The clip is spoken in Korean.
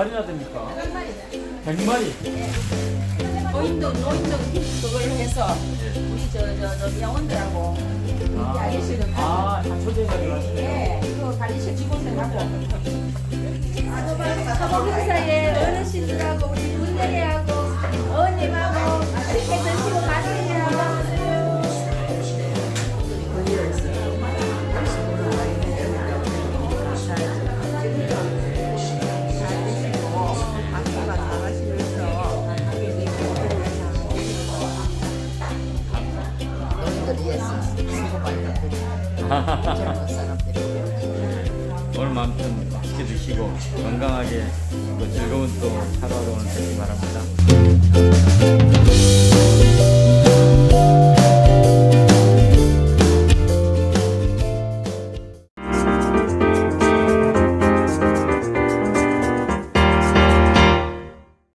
몇 마리나 됩니까? 한 마리네. 100마리. 노인도 노인도 그걸 해서 우리 저 저 저 미양원들하고 우리 아저씨들 아, 다 초대해가지고 하시네요. 예, 이거 관리실 직원들하고 사복 행사에 어르신들하고 우리 어머님하고 했더니 젊은 사람들이 오늘 마음튼 맛있게 드시고 건강하게 또 즐거운 또 하루하루 오늘 되기 바랍니다.